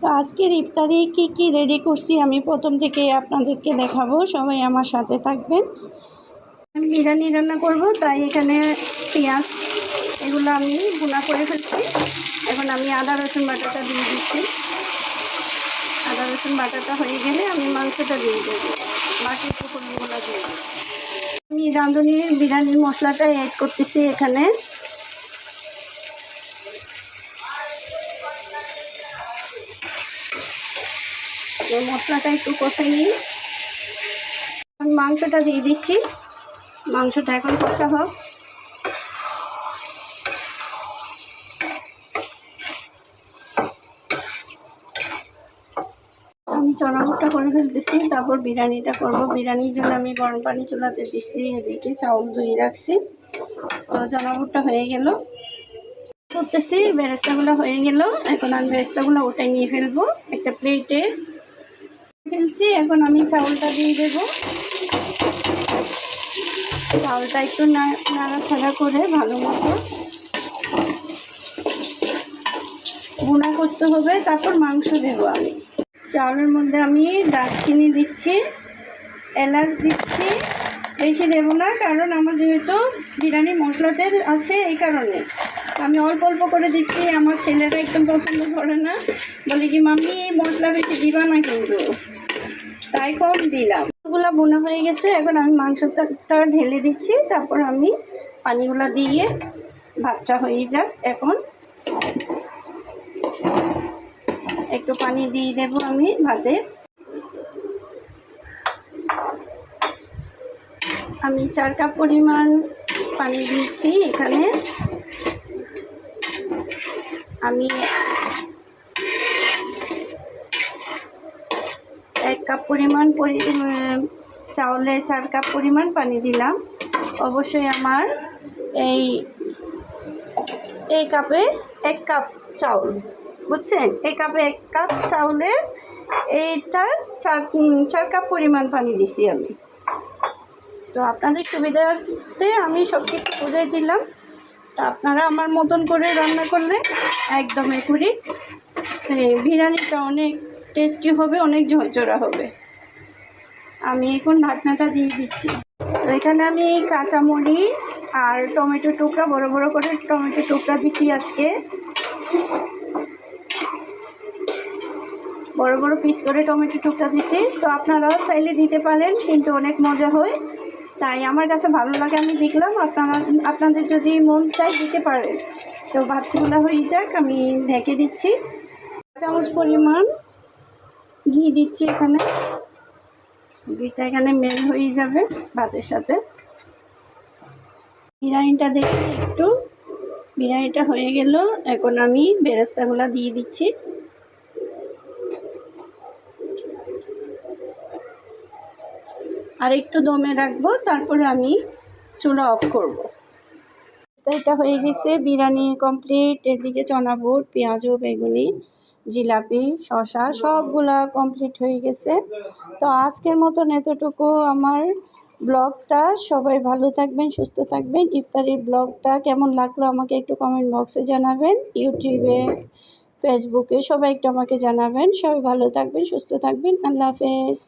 তো আজকের ইফতারি কী কী রেডি করছি আমি প্রথম থেকে আপনাদেরকে দেখাবো। সবাই আমার সাথে থাকবেন। বিরিয়ানি রান্না করব, তাই এখানে পেঁয়াজ, এগুলো আমি গুঁড়া করে ফেলছি। এখন আমি আদা, রসুন বাটাটা দিয়ে দিচ্ছি। আদা, রসুন বাটাটা হয়ে গেলে আমি মাংসটা দিয়ে দেবো। বাকি উপকরণগুলো দিয়ে আমি রাঁধুনির বিরিয়ানির মশলাটা অ্যাড করতেছি এখানে। এই মশলাটা একটু কষে আমি মাংসটা দিয়ে দিচ্ছি। মাংসটা এখন কষা হোক। আমি চড়ামুটা করে ফেলতেছি, তারপর বিরিয়ানিটা করব। বিরিয়ানির জন্য আমি গরম পানি চুলাতে দিচ্ছি, এদিকে চাউল ধুয়ে রাখছি। তো চড়ামুটা হয়ে গেল। করতেছি, বেরেস্তাগুলো হয়ে গেল। এখন আমি বেরেস্তাগুলো ওটাই নিয়ে ফেলব। একটা প্লেটে ফেলছি, এখন আমি চাউলটা দিয়ে দেবো। চাউলটা একটু নাড়াচাড়া করে ভালো মতো গুঁড়া করতে হবে, তারপর মাংস দেবো আমি। চাউলের মধ্যে আমি দারচিনি দিচ্ছি, এলাচ দিচ্ছি, বেশি দেবো না, কারণ আমার যেহেতু বিরিয়ানি মশলাতে আছে এই কারণে। আমি অল্প অল্প করে দিচ্ছি, আমার ছেলেরা একদম পছন্দ করে না। বলে কি, মাম্মি, মশলা বেশি দিবা না কিন্তু। তাই কম দিলাম। ওগুলো বোনা হয়ে গেছে, এখন আমি মাংসটা ঢেলে দিচ্ছি, তারপর আমি পানিগুলা দিয়ে ভাতটা হয়ে যাক এখন। একটু পানি দিয়ে দেব আমি ভাতে। আমি চার কাপ পরিমাণ পানি দিয়েছি এখানে। আমি কাপ পরিমাণ পরি চাউলে চার কাপ পরিমাণ পানি দিলাম। অবশ্যই আমার এই এই কাপে এক কাপ চাউল, বুঝছেন? এই কাপে এক কাপ চাউলে এইটার চার চার কাপ পরিমাণ পানি দিছি আমি। তো আপনাদের সুবিধাতে আমি সব কিছু বুঝাই দিলাম। তো আপনারা আমার মতন করে রান্না করলে একদম একুরি বিরিয়ানিটা অনেক টেস্টি হবে, অনেক ঝরঝরা হবে। আমি এখন ঢাকনাটা দিয়ে দিচ্ছি। এখানে আমি কাঁচামরিচ আর টমেটো টুকরা, বড় বড় করে টমেটো টুকরা দিছি আজকে। বড় বড় পিস করে টমেটো টুকরা দিছি। তো আপনারাও চাইলে দিতে পারেন, কিন্তু অনেক মজা হয়। তাই আমার কাছে ভালো লাগে, আমি দেখলাম। আপনারা, আপনাদের যদি মন চাই দিতে পারেন। তো ভাতগুলো হয়ে যাক, আমি ঢেকে দিচ্ছি। চামচ পরিমাণ ঘি দিচ্ছি এখানে। ঘিটা এখানে মেল হয়ে যাবে ভাতের সাথে। বিরিয়ানিটা দেখে একটু বিরিয়ানিটা হয়ে গেল, এখন আমি বেরেস্তাগুলো দিয়ে দিচ্ছি। আর একটু দমে রাখব, তারপরে আমি চুলা অফ করব। এটা হয়ে গেছে, বিরিয়ানি কমপ্লিট এদিকে চনা বুট পেঁয়াজও বেগুনি। জিলাপি শশা সবগুলা কমপ্লিট হয়ে গেছে। তো আজকের মতন এতটুকু আমার ব্লগটা। সবাই ভালো থাকবেন, সুস্থ থাকবেন। ইফতারির ব্লগটা কেমন লাগল আমাকে একটু কমেন্ট বক্সে জানাবেন। ইউটিউবে ফেসবুকে সবাই একটু আমাকে জানাবেন। সবাই ভালো থাকবেন, সুস্থ থাকবেন। আল্লাহ হাফেজ।